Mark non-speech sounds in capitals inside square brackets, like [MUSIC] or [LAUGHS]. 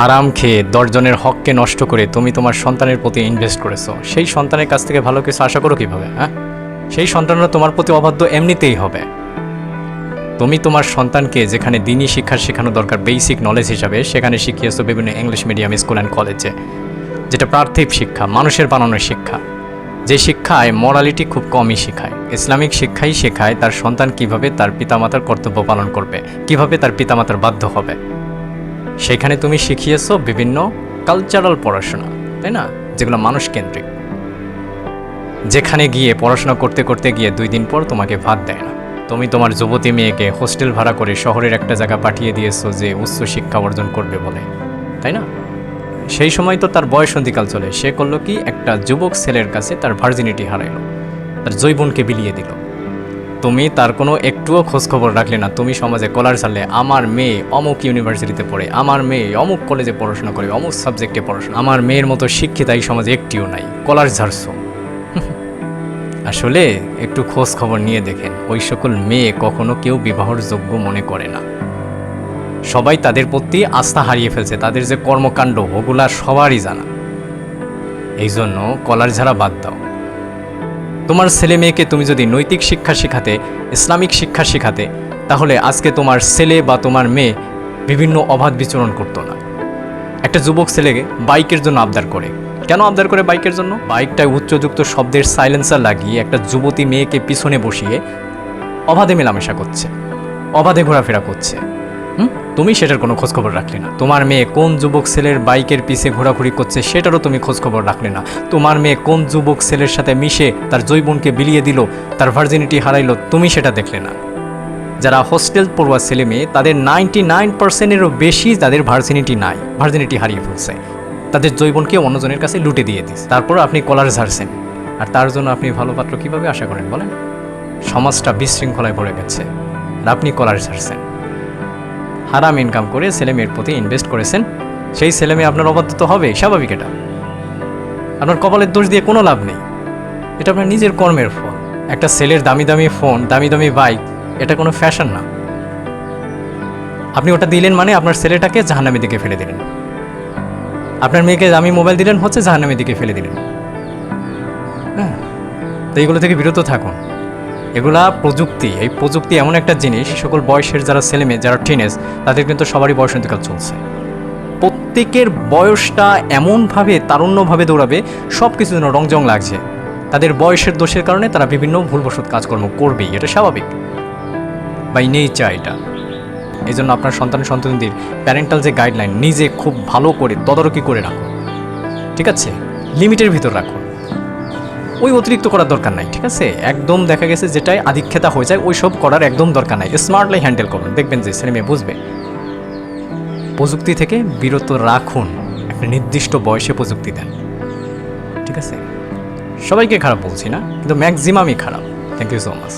হারাম খেয়ে দশজনের হককে নষ্ট করে তুমি তোমার সন্তানের প্রতি ইনভেস্ট করেছ, সেই সন্তানের কাছ থেকে ভালো কিছু আশা করো কীভাবে হ্যাঁ? সেই সন্তানরা তোমার প্রতি অবাধ্য এমনিতেই হবে। তুমি তোমার সন্তানকে যেখানে দিনই শিক্ষা শেখানো দরকার বেসিক নলেজ হিসাবে, সেখানে শিখিয়েছো বিভিন্ন ইংলিশ মিডিয়াম স্কুল অ্যান্ড কলেজে যেটা পার্থিব শিক্ষা, মানুষের বানানোর শিক্ষা। যে শিক্ষায় মরালিটি খুব কমই শেখায়, ইসলামিক শিক্ষাই শেখায় তার সন্তান কীভাবে তার পিতামাতার কর্তব্য পালন করবে, কীভাবে তার পিতামাতার বাধ্য হবে। সেখানে তুমি শিখিয়েছো বিভিন্ন কালচারাল পড়াশোনা, তাই না? যেগুলো মানুষ কেন্দ্রিক যেখানে গিয়ে পড়াশোনা করতে করতে গিয়ে দুই দিন পর তোমাকে ভাত দেয় না। তুমি তোমার যুবতী মেয়েকে হোস্টেল ভাড়া করে শহরের একটা জায়গা পাঠিয়ে দিয়েছ যে উচ্চ শিক্ষা অর্জন করবে বলে, তাই না? সেই সময় তো তার বয়সন্ধিকাল চলে। সে করল কি? একটা যুবক ছেলের কাছে তার ভার্জিনিটি হারাইলো। তার জৈবনকে বিলিয়ে দিল। তুমি তার কোনো একটুও খোঁজ খবর রাখলে না। তুমি সমাজে কলার ছাড়লে। আমার মেয়ে অমুক ইউনিভার্সিটিতে পড়ে, আমার মেয়ে অমুক কলেজে পড়াশোনা করে, অমুক সাবজেক্টে পড়াশোনা। আমার মেয়ের মতো শিক্ষিতা এই সমাজে একটিও নাই। কলার ঝাড়ছো। [LAUGHS] আসলে একটু খোঁজ খবর নিয়ে দেখেন, ওই সকল মেয়ে কখনো কেউ বিবাহর যোগ্য মনে করে না। সবাই তাদের প্রতি আস্থা হারিয়ে ফেলছে, তাদের যে কর্মকাণ্ড, ওগুলা সবারই জানা। এই জন্য কলার ঝাড়া বাদ দাও। তোমার ছেলে মেয়েকে তুমি যদি নৈতিক শিক্ষা শেখাতে, ইসলামিক শিক্ষা শেখাতে, তাহলে আজকে তোমার ছেলে বা তোমার মেয়ে বিভিন্ন অবাধ বিচরণ করতো না। একটা যুবক ছেলেকে বাইকের জন্য আবদার করে। কেন আবদার করে বাইকের জন্য? বাইকটায় উচ্চযুক্ত শব্দের সাইলেন্সার লাগিয়ে একটা যুবতী মেয়েকে পিছনে বসিয়ে অবাধে মেলামেশা করছে, অবাধে ঘোরাফেরা করছে। তুমি সেটার কোনো খোঁজখবর রাখলে না। তোমার মেয়ে কোন যুবক ছেলের বাইকের পিছে ঘোরাঘুরি করছে সেটারও তুমি খোঁজখবর রাখলে না। তোমার মেয়ে কোন যুবক ছেলের সাথে মিশে তার জৈবনকে বিলিয়ে দিল, তার ভার্জিনিটি হারাইলো, তুমি সেটা দেখলে না। যারা হোস্টেল পড়ুয়া ছেলে মেয়ে, তাদের নাইনটি নাইন পার্সেন্টেরও বেশি তাদের ভার্জিনিটি নাই ভার্জিনিটি হারিয়ে ফেলছে। তাদের জৈবনকে অন্যজনের কাছে লুটে দিয়ে দিস। তারপর আপনি কলার ঝাড়ছেন। আর তার জন্য আপনি ভালো পাত্র কীভাবে আশা করেন বলেন? সমাজটা বিশৃঙ্খলায় পড়ে গেছে। আর আপনি কলার ঝাড়ছেন। হারাম ইনকাম করে ছেলে মেয়ের প্রতি ইনভেস্ট করেছেন, সেই ছেলে মেয়ে আপনার অবাধ্য তো হবে স্বাভাবিক এটা। আপনার কপালের দোষ দিয়ে কোনো লাভ নেই। এটা আপনার নিজের কর্মের ফল। একটা ছেলের দামি দামি ফোন দামি দামি বাইক এটা কোনো ফ্যাশন না। আপনি ওটা দিলেন মানে আপনার ছেলেটাকে জাহান্নামের দিকে ফেলে দিলেন। আপনার মেয়েকে দামি মোবাইল দিলেন, হচ্ছে জাহান্নামের দিকে ফেলে দিলেন। হ্যাঁ তো এইগুলো থেকে বিরত থাকুন। এগুলা প্রযুক্তি, এই প্রযুক্তি এমন একটা জিনিস সকল বয়সের যারা ছেলে মেয়ে, যারা টিনেজ তাদের কিন্তু সবারই বয়সন্তিকাল চলছে। প্রত্যেকের বয়সটা এমনভাবে তারুণ্যভাবে দৌড়াবে সব কিছু যেন রংজং লাগছে। তাদের বয়সের দোষের কারণে তারা বিভিন্ন ভুলবশত কাজকর্ম করবেই, এটা স্বাভাবিক। বাই নেচার এটা। এই জন্য আপনার সন্তান সন্তানদের প্যারেন্টাল যে গাইডলাইন নিজে খুব ভালো করে তদারকি করে রাখুন। ঠিক আছে? লিমিটের ভিতর রাখুন। ওই অতিরিক্ত করার দরকার নাই, ঠিক আছে? একদম দেখা গেছে যেটাই আধিক্ষেতা হয়ে যায় ওই সব করার একদম দরকার নাই। স্মার্টলি হ্যান্ডেল করুন দেখবেন যে ছেলে মেয়ে বুঝবে। প্রযুক্তি থেকে বিরত রাখুন, একটা নির্দিষ্ট বয়সে প্রযুক্তি দেন। ঠিক আছে? সবাইকে খারাপ বলছি না, কিন্তু ম্যাক্সিমামই খারাপ। Thank you so much